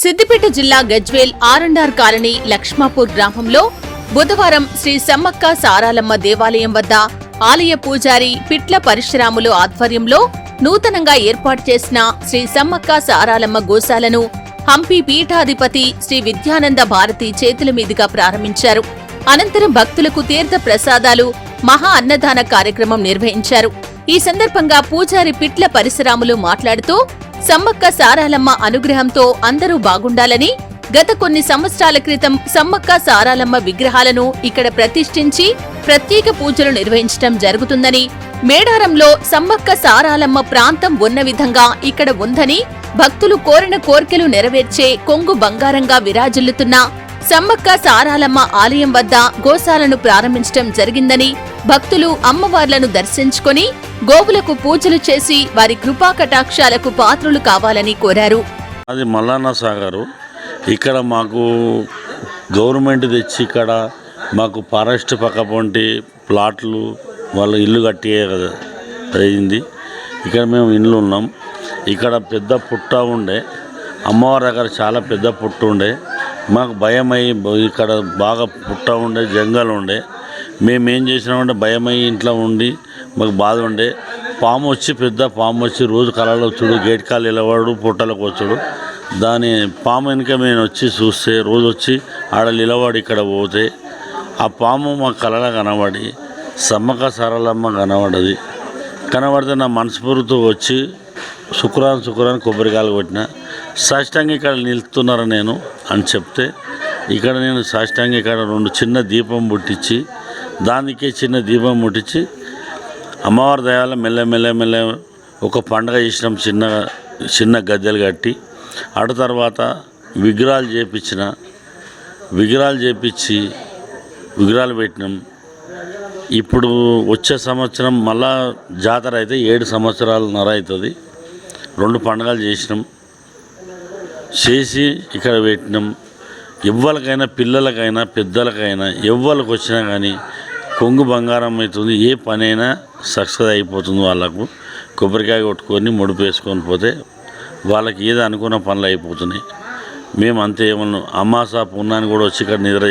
సిద్దిపేట జిల్లా గజ్వేల్ ఆరండార్ కాలనీ లక్ష్మాపూర్ గ్రామంలో బుధవారం శ్రీ సమ్మక్క సారాలమ్మ దేవాలయం వద్ద ఆలయ పూజారి పిట్ల పరశురాములు ఆధ్వర్యంలో నూతనంగా ఏర్పాటు చేసిన శ్రీ సమ్మక్క సారాలమ్మ గోశాలను హంపి పీఠాధిపతి శ్రీ విద్యానంద భారతి చేతుల మీదుగా ప్రారంభించారు. అనంతరం భక్తులకు తీర్థ ప్రసాదాలు మహా అన్నదాన కార్యక్రమం నిర్వహించారు. ఈ సందర్భంగా పూజారి పిట్ల పరిసరాములు మాట్లాడుతూ సమ్మక్క సారాలమ్మ అనుగ్రహంతో అందరూ బాగుండాలని గత కొన్ని సంవత్సరాల క్రితం సమ్మక్క సారాలమ్మ విగ్రహాలను ఇక్కడ ప్రతిష్ఠించి ప్రత్యేక పూజలు నిర్వహించడం జరుగుతుందని మేడారంలో సమ్మక్క సారాలమ్మ ప్రాంతం ఉన్న విధంగా ఇక్కడ ఉందని భక్తులు కోరిన కోర్కెలు నెరవేర్చే కొంగు బంగారంగా విరాజిల్లుతున్న సమ్మక్క సారాలమ్మ ఆలయం వద్ద గోశాలను ప్రారంభించడం జరిగిందని భక్తులు అమ్మవార్లను దర్శించుకొని గోవులకు పూజలు చేసి వారి కృపా కటాక్షాలకు పాత్రులు కావాలని కోరారు. అది మల్లాన్న సాగరు. ఇక్కడ మాకు గవర్నమెంట్ తెచ్చి ఇక్కడ మాకు ఫారెస్ట్ పక్క వంటి ప్లాట్లు వాళ్ళ ఇల్లు కట్టే అయింది. ఇక్కడ మేము ఇల్లు ఉన్నాం. ఇక్కడ పెద్ద పుట్ట ఉండే. అమ్మవారి దగ్గర చాలా పెద్ద పుట్టు ఉండే. మాకు భయం అయ్యి ఇక్కడ బాగా పుట్ట ఉండే జంగల్ ఉండే. మేము ఏం చేసినామంటే భయం అయ్యి ఇంట్లో ఉండి మాకు బాధ ఉండే. పాము వచ్చి పెద్ద పాము వచ్చి రోజు కళలో వచ్చుడు గేట్ కాలు నిలబడు పుట్టలకు వచ్చుడు. దాని పాము వెనుక మేము వచ్చి చూస్తే రోజు వచ్చి ఆడ నిలబడి ఇక్కడ పోతే ఆ పాము మా కళలో కనబడి సమ్మక సరళమ్మ కనబడది కనబడితే నా మనస్ఫూర్తితో వచ్చి శుక్రాన్ శుక్రాన్ కొబ్బరికాయలు కొట్టిన. సాష్టాంగి ఇక్కడ నిలుస్తున్నారు నేను అని చెప్తే ఇక్కడ నేను సాష్టాంగి ఇక్కడ రెండు చిన్న దీపం ముట్టించి దానికే చిన్న దీపం ముట్టించి అమ్మవారి దయాల మెల్ల మెల్ల మెల్ల ఒక పండగ చేసినాం చిన్న చిన్న గద్దెలు కట్టి అటు తర్వాత విగ్రహాలు చేపించిన విగ్రహాలు చేపించి విగ్రహాలు పెట్టినాం. ఇప్పుడు వచ్చే సంవత్సరం మళ్ళా జాతర అయితే ఏడు సంవత్సరాలు నర అవుతుంది. రెండు పండగలు చేసినాం. చేసి ఇక్కడ పెట్టినాం. ఎవ్వరికైనా పిల్లలకైనా పెద్దలకైనా ఎవ్వరికి వచ్చినా కానీ కొంగు బంగారం అవుతుంది. ఏ పనైనా సక్సెస్ అయిపోతుంది వాళ్ళకు. కొబ్బరికాయ కొట్టుకొని ముడుపు వేసుకొని పోతే వాళ్ళకి ఏది అనుకున్న పనులు అయిపోతున్నాయి. మేము అంతే ఏమన్నా అమాసా పుణ్యాన్ని కూడా వచ్చి ఇక్కడ నిద్ర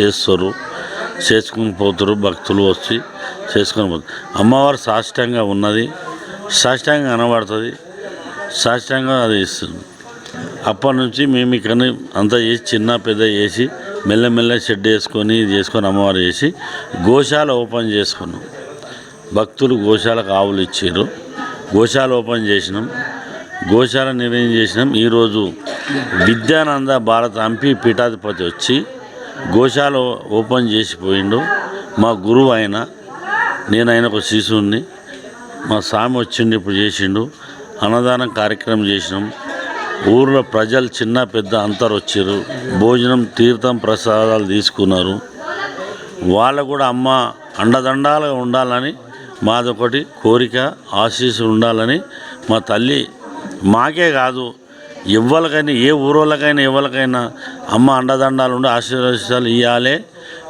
చేస్తారు. చేసుకుని పోతారు భక్తులు వచ్చి చేసుకొని పోతారు. అమ్మవారు సాష్టంగా ఉన్నది. సాష్టంగా కనబడుతుంది. సాష్టంగా అది ఇస్తుంది. అప్పటి నుంచి మేము ఇక్కడ అంతా చేసి చిన్న పెద్ద చేసి మెల్లమెల్ల షెడ్ వేసుకొని ఇది చేసుకొని అమ్మవారు చేసి గోశాల ఓపెన్ చేసుకున్నాం. భక్తులు గోశాలకు ఆవులు ఇచ్చారు. గోశాల ఓపెన్ చేసినాం. గోశాల నిర్ణయం చేసినాం. ఈరోజు విద్యానంద భారత అంపి పీఠాధిపతి వచ్చి గోశాల ఓపెన్ చేసి పోయిండు. మా గురువు ఆయన నేను ఆయన ఒక శిశువుని మా స్వామి వచ్చిండు ఇప్పుడు చేసిండు. అన్నదానం కార్యక్రమం చేసినాం. ఊర్లో ప్రజలు చిన్న పెద్ద అంతరు వచ్చారు. భోజనం తీర్థం ప్రసాదాలు తీసుకున్నారు. వాళ్ళు కూడా అమ్మ అండదండాలుగా ఉండాలని మాదొకటి కోరిక ఆశీస్సు ఉండాలని మా తల్లి మాకే కాదు. ఎవరికైనా ఏ ఊరోళ్ళకైనా ఎవరికైనా అమ్మ అండదండాలు ఉండి ఆశీర్వాదాలు ఇవ్వాలి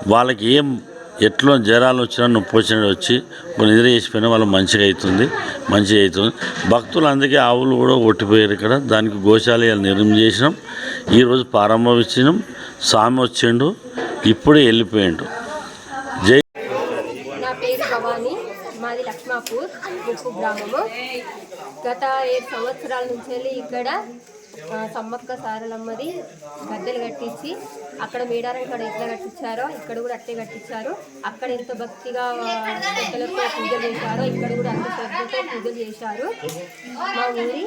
వాళ్ళకి ఏం ఎట్లా జ్వరాలు వచ్చినా నువ్వు వచ్చినా వచ్చి కొన్ని నిద్ర చేసిపోయినా వాళ్ళు మంచిగా అవుతుంది మంచిగా అవుతుంది. భక్తులు అందుకే ఆవులు కూడా ఒట్టిపోయారు ఇక్కడ. దానికి గోశాలయాలు నిర్మించేసినాం ఈరోజు ప్రారంభించినాం స్వామి వచ్చిండు ఇప్పుడే వెళ్ళిపోయిండు. జై నా పేరు మాది లక్ష్మాపూర్ గ్రామము. గత ఏడు సంవత్సరాల నుంచి ఇక్కడ సమ్మక్క సారలమ్మది గద్దెలు కట్టించి అక్కడ మేడారం కాడ ఎట్లా కట్టించారో ఇక్కడ కూడా అట్లే కట్టించారు. అక్కడ ఎంత భక్తిగా ఆ, పూజలు చేశారో ఇక్కడ కూడా అంత శ్రద్ధతో పూజలు చేశారు. మా ఊరి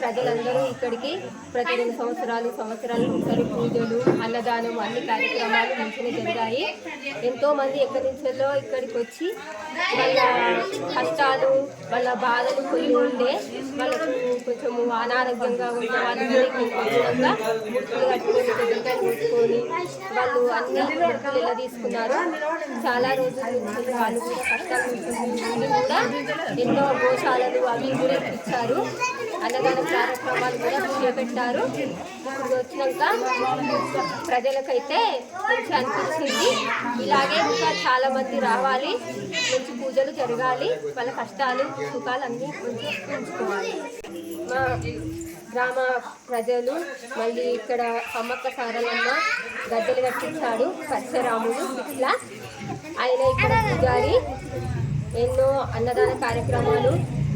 ప్రజలందరూ ఇక్కడికి ప్రతి రెండు సంవత్సరాలు సంవత్సరాలు ఒకసారి పూజలు అన్నదానం అన్ని కార్యక్రమాలు మంచిగా జరిగాయి. ఎంతో మంది ఎక్కడి నుంచో ఇక్కడికి వచ్చి వాళ్ళ కష్టాలు వాళ్ళ బాధలు పోయి ఉండే వాళ్ళకు కొంచెం అనారోగ్యంగా ఉన్న వాళ్ళకి కూడా కొబ్బరికాయలు వాళ్ళు అన్ని ముడుపులు ఎలా తీసుకున్నారు. చాలా రోజుల నుంచి వాళ్ళు కూడా కూడా ఎన్నో గోశాలలు అవి కూడా ఇచ్చారు. అన్నదాన కార్యక్రమాలు కూడా చేపట్టారు. ఇప్పుడు వచ్చినాక ప్రజలకైతే మంచి అనిపించింది ఇలాగే ఇంకా చాలా మంది రావాలి. మంచి పూజలు జరగాలి. వాళ్ళ కష్టాలు సుఖాలు అన్నీ మంచిగా ఉంచుకోవాలి. మా గ్రామ ప్రజలు మళ్ళీ ఇక్కడ సమ్మక్క సారలమ్మ గద్దెలు కట్టించాడు పరశురాముడు ఇట్లా ఆయన ఇక్కడ పూజారి. ఎన్నో అన్నదాన కార్యక్రమాలు.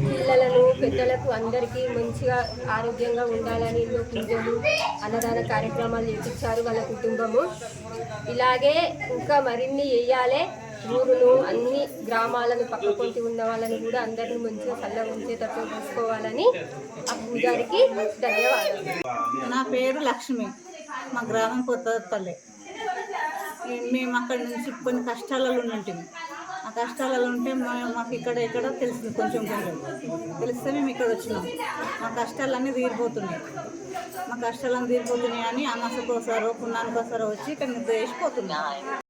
పిల్లలను పెద్దలకు అందరికీ మంచిగా ఆరోగ్యంగా ఉండాలని ఎన్నో పూజలు అన్నదాన కార్యక్రమాలు చేపించారు వాళ్ళ కుటుంబము. ఇలాగే ఇంకా మరిన్ని వేయాలి ఊరును అన్ని గ్రామాలను పక్క పొంటి ఉన్న వాళ్ళని కూడా అందరిని మంచిగా చల్లగా ఉంచేటట్టు చూసుకోవాలని ఆ పూజారికి ధన్యవాదాలు. నా పేరు లక్ష్మి. మా గ్రామం కొత్తపల్లి మేము అక్కడ నుంచి కొన్ని కష్టాలలో ఉన్నట్టు ఆ కష్టాలలో ఉంటే మా- మాకు ఇక్కడ ఇక్కడ తెలిసింది కొంచెం కొంచెం. తెలిస్తే మేము ఇక్కడ వచ్చినాం. మా కష్టాలన్నీ తీరిపోతున్నాయి. మా కష్టాలన్నీ తీరిపోతున్నాయి అని అమాసకోసారో పున్నానికోసారో వచ్చి ఇక్కడ నిద్ర చేసిపోతున్నాం